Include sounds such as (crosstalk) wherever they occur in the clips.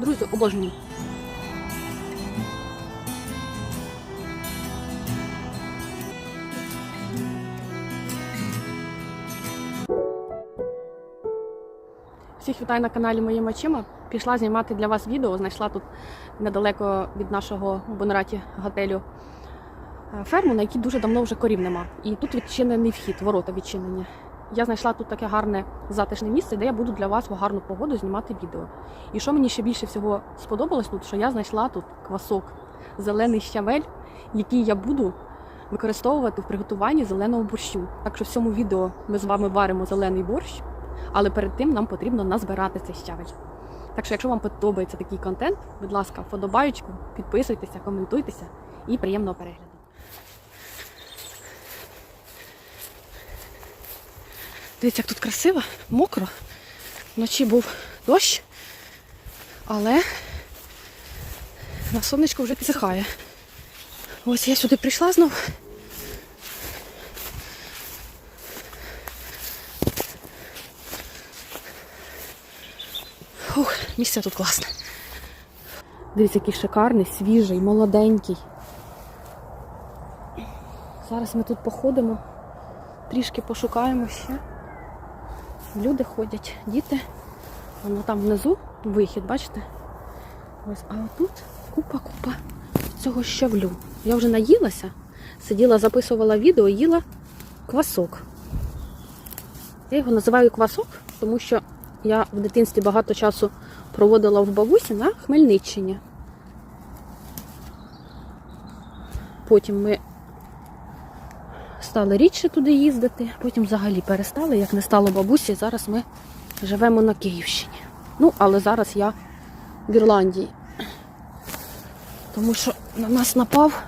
Друзі, обожнюю. Всіх вітаю на каналі Моїми очима. Пішла знімати для вас відео. Знайшла тут недалеко від нашого Бонраті готелю е, ферму, на якій дуже давно вже корів нема. І тут відчинений вхід, ворота відчинені. Я знайшла тут таке гарне затишне місце, де я буду для вас в гарну погоду знімати відео. І що мені ще більше всього сподобалось тут, що я знайшла тут квасок, зелений щавель, який я буду використовувати в приготуванні зеленого борщу. Так що в цьому відео ми з вами варимо зелений борщ, але перед тим нам потрібно назбирати цей щавель. Так що, якщо вам подобається такий контент, будь ласка, вподобаючку, підписуйтеся, коментуйтеся і приємного перегляду. Дивіться, як тут красиво, мокро. Вночі був дощ, але на сонечко вже підсихає. Ось я сюди прийшла знов. Фух, місце тут класне. Дивіться, який шикарний, свіжий, молоденький. Зараз ми тут походимо, трішки пошукаємо ще. Люди ходять, діти. Воно там внизу вихід, бачите? Ось, а отут купа-купа цього щавлю. Я вже наїлася, сиділа, записувала відео, їла квасок. Я його називаю квасок, тому що я в дитинстві багато часу проводила в бабусі на Хмельниччині. Потім ми стали рідше туди їздити, потім взагалі перестали, як не стало бабусі. Зараз ми живемо на Київщині. Ну, але зараз я в Ірландії. Тому що на нас напав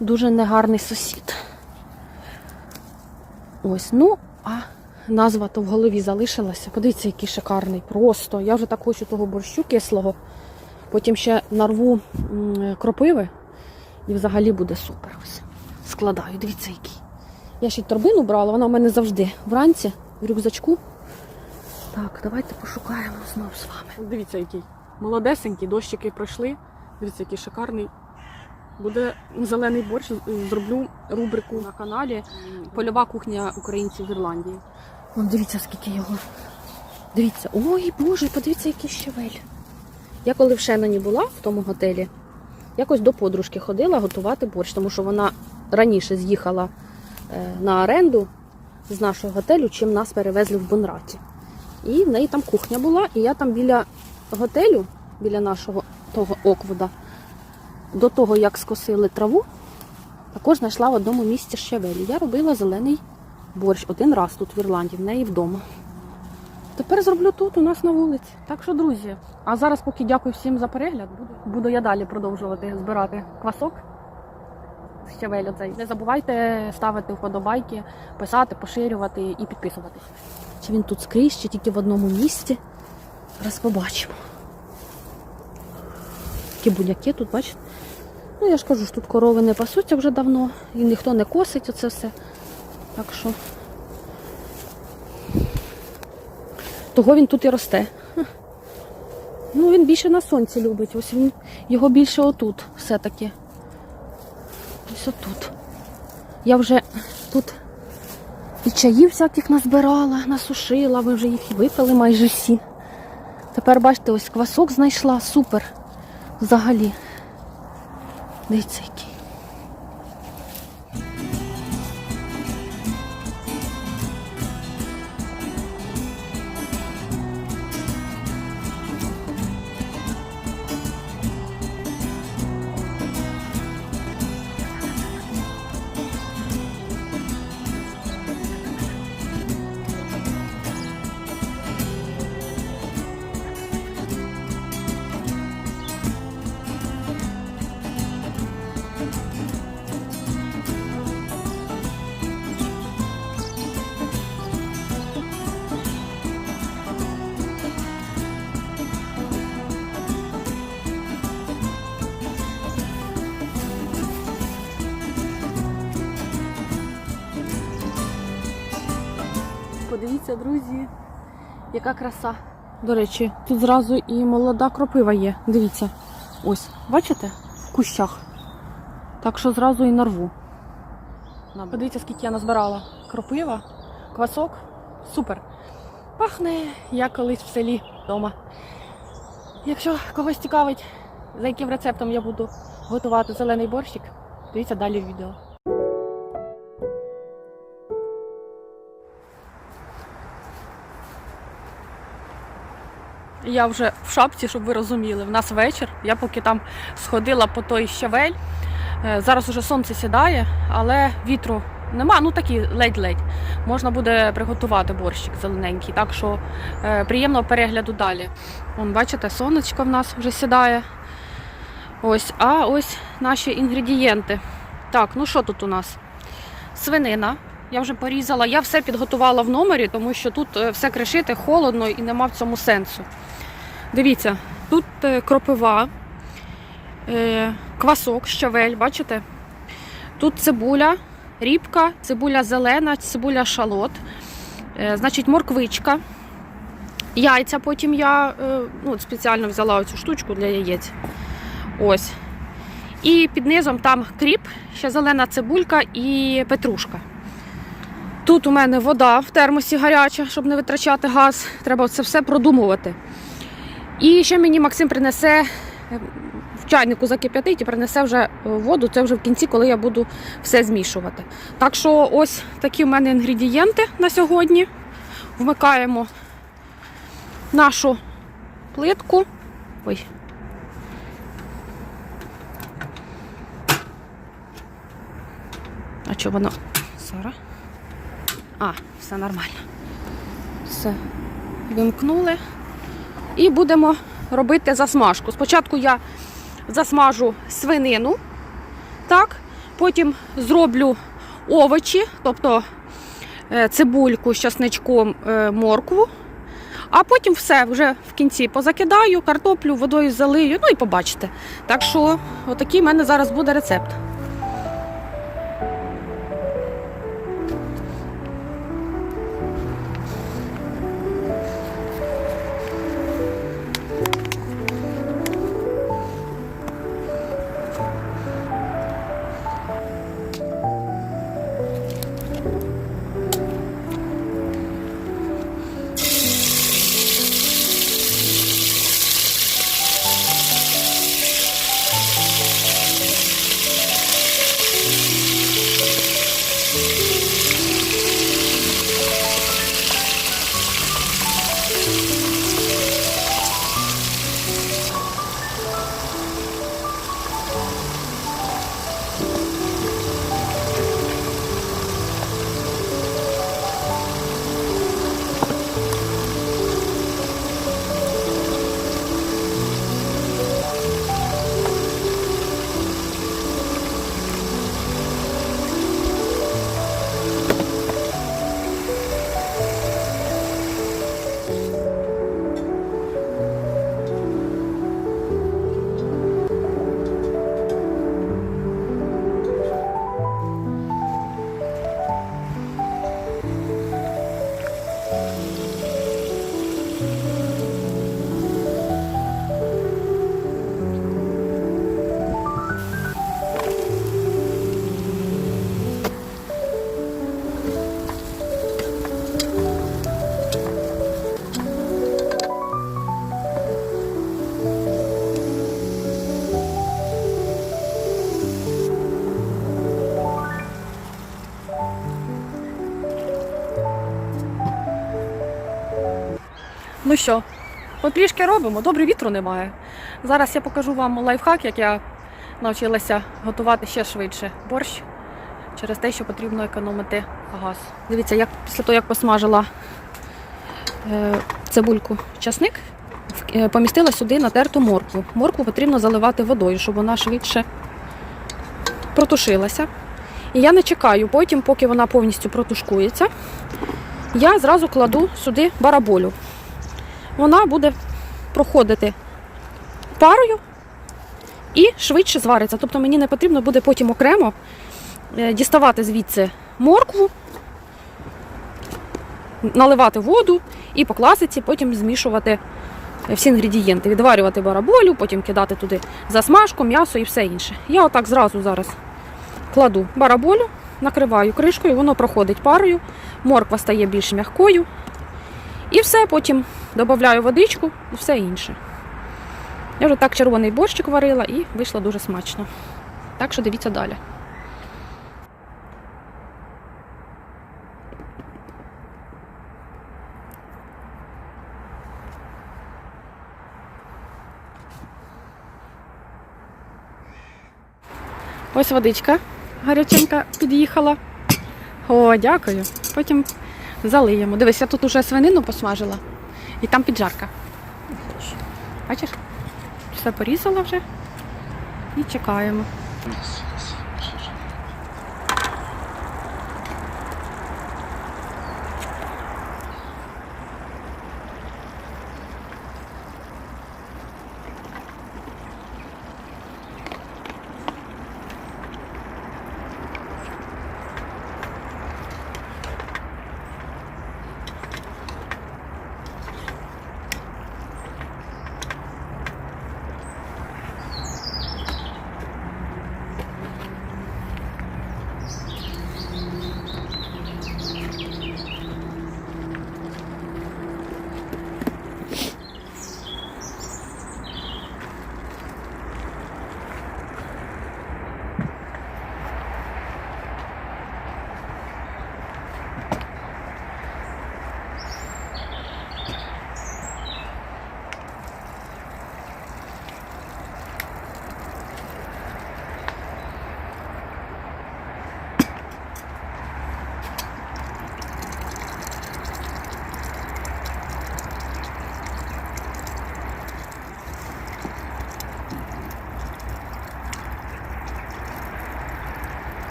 дуже негарний сусід. Ось, ну, а назва то в голові залишилася. Подивіться, який шикарний. Просто. Я вже так хочу того борщу кислого. Потім ще нарву кропиви і взагалі буде супер. Ось. Складаю, дивіться, який. Я ще й торбину брала, вона в мене завжди вранці в рюкзачку. Так, давайте пошукаємо знову з вами. Дивіться, який. Молодесенький, дощики пройшли. Дивіться, який шикарний. Буде зелений борщ. Зроблю рубрику на каналі Польова кухня українців в Ірландії. Вон дивіться, скільки його. Дивіться, ой Боже, подивіться, який щавель. Я коли в Шеноні була в тому готелі, якось до подружки ходила готувати борщ, тому що вона раніше з'їхала на оренду з нашого готелю, чим нас перевезли в Бонраті. І в неї там кухня була, і я там біля готелю, біля нашого того оквуда, до того, як скосили траву, також знайшла в одному місці щавелі. Я робила зелений борщ один раз тут в Ірландії, в неї вдома. Тепер зроблю тут, у нас на вулиці. Так що, друзі, а зараз, поки дякую всім за перегляд, буду я далі продовжувати збирати квасок. Щавель оцей. Не забувайте ставити вподобайки, писати, поширювати і підписуватись. Чи він тут скрізь, чи тільки в одному місці. Зараз побачимо. Такі буляки тут, бачите? Ну, я ж кажу, що тут корови не пасуться вже давно, і ніхто не косить оце все. Так що. Того він тут і росте. Ну, він більше на сонці любить. Ось він його більше отут все-таки. Ось отут. Я вже тут і чаїв всяких назбирала, насушила, ви вже їх випили майже всі. Тепер, бачите, ось квасок знайшла, супер. Взагалі. Дивіться, який. Подивіться, друзі, яка краса. До речі, тут зразу і молода кропива є. Дивіться. Ось, бачите? В кущах. Так що зразу і нарву. Подивіться, скільки я назбирала. Кропива, квасок. Супер. Пахне, як колись в селі вдома. Якщо когось цікавить, за яким рецептом я буду готувати зелений борщик, дивіться далі в відео. Я вже в шапці, щоб ви розуміли. В нас вечір. Я поки там сходила по той щавель. Е, Зараз уже сонце сідає, але вітру нема. Ну такі ледь-ледь. Можна буде приготувати борщик зелененький. Так що е, приємного перегляду далі. Вон, бачите, сонечко в нас вже сідає. Ось, а ось наші інгредієнти. Так, ну що тут у нас? Свинина. Я вже порізала. Я все підготувала в номері, тому що тут е, все кришити холодно і нема в цьому сенсу. Дивіться, тут е, кропива, е, квасок, щавель, бачите? Тут цибуля, рібка, цибуля зелена, цибуля шалот, е, значить, морквичка. Яйця потім я ну, спеціально взяла оцю штучку для яєць. Ось. І під низом там кріп, ще зелена цибулька і петрушка. Тут у мене вода в термосі гаряча, щоб не витрачати газ. Треба це все продумувати. І ще мені Максим принесе е, в чайнику закип'ятить і принесе вже е, воду. Це вже в кінці, коли я буду все змішувати. Так що ось такі в мене інгредієнти на сьогодні. Вмикаємо нашу плитку. Ой. А що воно? Сара? А, все нормально. Все. Вимкнули. І будемо робити засмажку. Спочатку я засмажу свинину, так, потім зроблю овочі, тобто е, цибульку з часничком, е, моркву. А потім все вже в кінці позакидаю, картоплю водою залию, ну і побачите. Так що, отакий в мене зараз буде рецепт. Ну що, потрішки робимо, добре вітру немає. Зараз я покажу вам лайфхак, як я навчилася готувати ще швидше борщ через те, що потрібно економити газ. Дивіться, як після того, як посмажила е, цибульку часник, е, помістила сюди натерту моркву. Моркву потрібно заливати водою, щоб вона швидше протушилася. І я не чекаю потім, поки вона повністю протушкується. Я зразу кладу сюди бараболю вона буде проходити парою і швидше звариться. Тобто мені не потрібно буде потім окремо е, діставати звідси моркву наливати воду і по класиці потім змішувати всі інгредієнти, відварювати бараболю, потім кидати туди засмажку, м'ясо і все інше. Я отак зразу зараз кладу бараболю, накриваю кришкою, воно проходить парою, морква стає більш м'якою. І все, потім додаю водичку і все інше. Я вже так червоний борщик варила і вийшло дуже смачно. Так що дивіться далі. Ось водичка гаряченька під'їхала. О, дякую. Потім залиємо. Дивись, я тут уже свинину посмажила і там піджарка. Бачиш? Все порізала вже і чекаємо.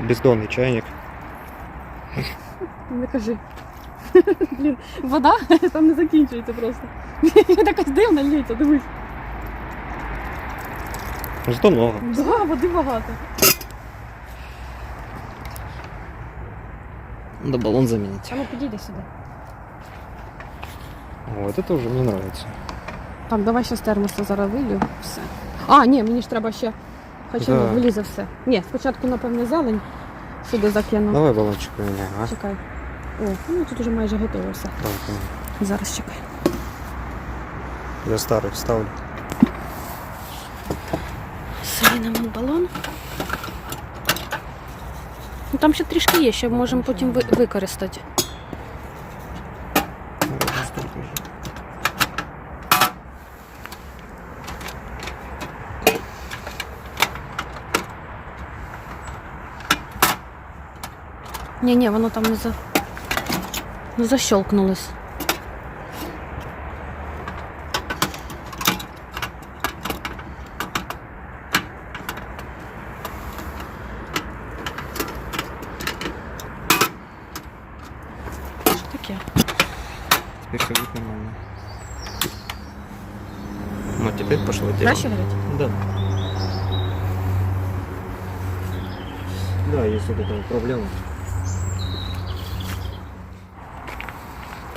Бездонний чайник. Не кажи. (laughs) Блін, вода (laughs) там не закінчується просто. (laughs) Якась дивна лється, дивись. Зато много. Да, води багато. Да баллон заменить. А ну підійди сюди. Вот это уже мне нравится. Так, давай з термоса зараз вилью. Все. А, ні, мені ж треба ще. Хоча Да. не вилізе все. Ні, спочатку, напевне, зелень сюди закину. Давай у а? Чекай. О, ну тут уже майже готово все. Так, ну, Зараз чекай. я старый вставлю. Залінемо балон. Ну, там ще трішки є, ще можемо потім ви- використати. Ні, ні, воно там не за. Не защелкнулось. Що таке? Теперь будет нормально. Ну, теперь пошло дело. Краще горить? Да. Да, есть вот эта проблема.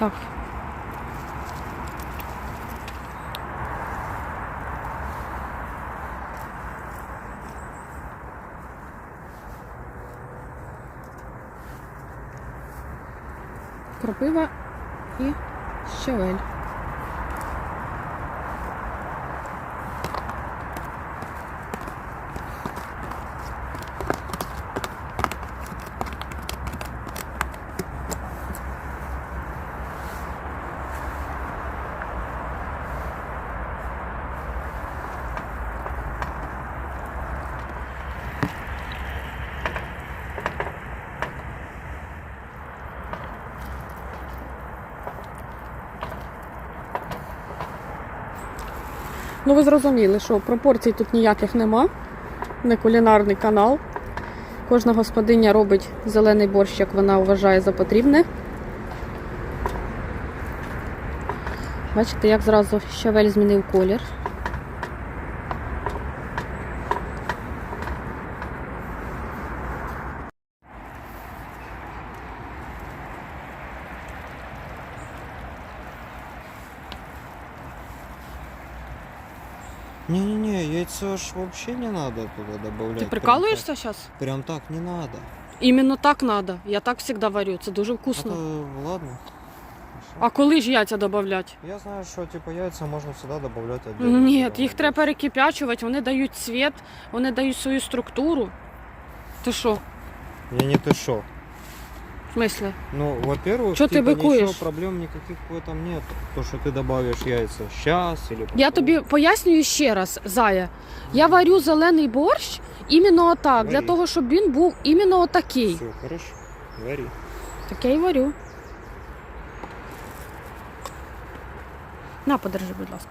Так. Кропива і щавель. Ну, ви зрозуміли, що пропорцій тут ніяких нема. Не кулінарний канал. Кожна господиня робить зелений борщ, як вона вважає за потрібне. Бачите, як зразу щавель змінив колір. Не-не-не, ж вообще не надо туда добавлять. Ти Прям прикалуєшся зараз? так- Прям так не надо. Іменно так треба. Я так завжди варю. Це дуже вкусно. Это, ладно. А коли ж яйця додавати? Я знаю, что типа яйца можно всегда добавлять отдельно. Ні, їх треба перекипячувати, вони дають цвіт, вони дають свою структуру. Ти що? Я не ты шо. В смислі? Ну, во-первых, Чё ты типа, быкуешь? ничего, проблем никаких в этом нет. То, что ты добавишь яйца сейчас или потом. Я тобі пояснюю ще раз, Зая. Я варю зелений борщ іменно отак, для Варі. того, щоб він був іменно отакий. Все, хорошо. Вари. Так я і варю. На, подержи, будь ласка.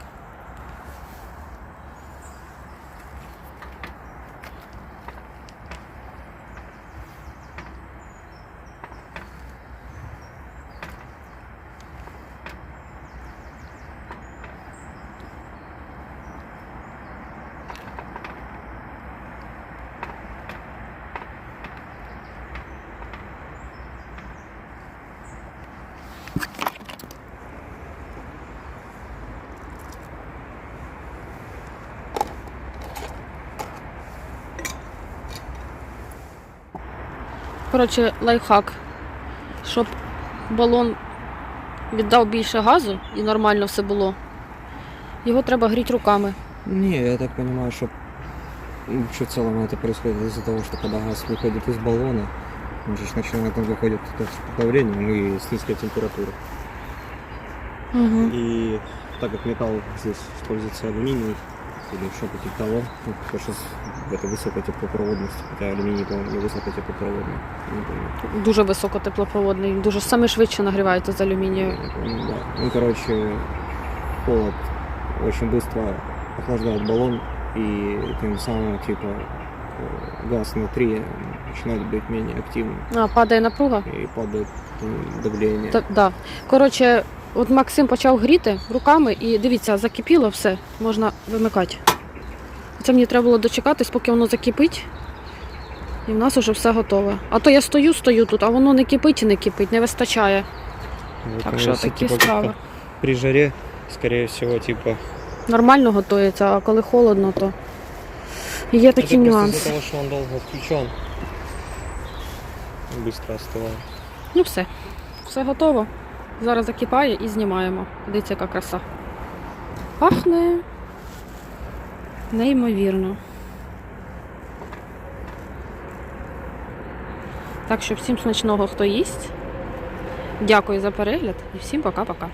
Коротше, лайфхак. Щоб балон віддав більше газу і нормально все було. Його треба гріти руками. Не, я так понимаю, что вообще в целом это происходит из-за того, что когда газ выходит из баллона, он же ж начинает, он выходит это с плавлением и с низкой температурой. Угу. И так как металл здесь используется алюминий или что-то типа того, ну, то сейчас это высокая теплопроводность, хотя алюминий, по-моему, не высокотеплопроводный. Не помню. Дуже високотеплопроводний, дуже саме швидше нагрівається з алюмінію. Я не помню, да. Ну, короче, холод очень быстро охлаждает баллон, и тем самым, типа, э, газ внутри начинает быть менее активным, А, падає напруга? и падает м, давление. Та, да. Коротше, от Максим почав гріти руками і дивіться, закипіло все, можна вимикати. Це мені треба було дочекатись, поки воно закипить. І в нас вже все готове. А то я стою, стою тут, а воно не кипить і не кипить, не вистачає. Вот, Так ну, що если, такі типа, справи. как-то При жаре, скорее всего, типа... Нормально готується, а коли холодно, то є такі это просто нюанси. из-за того, что он долго включен. Быстро остывает. Ну все, все готово. Зараз закипає і знімаємо. Дивіться, яка краса. Пахне неймовірно. Так що всім смачного, хто їсть. Дякую за перегляд і всім пока-пока.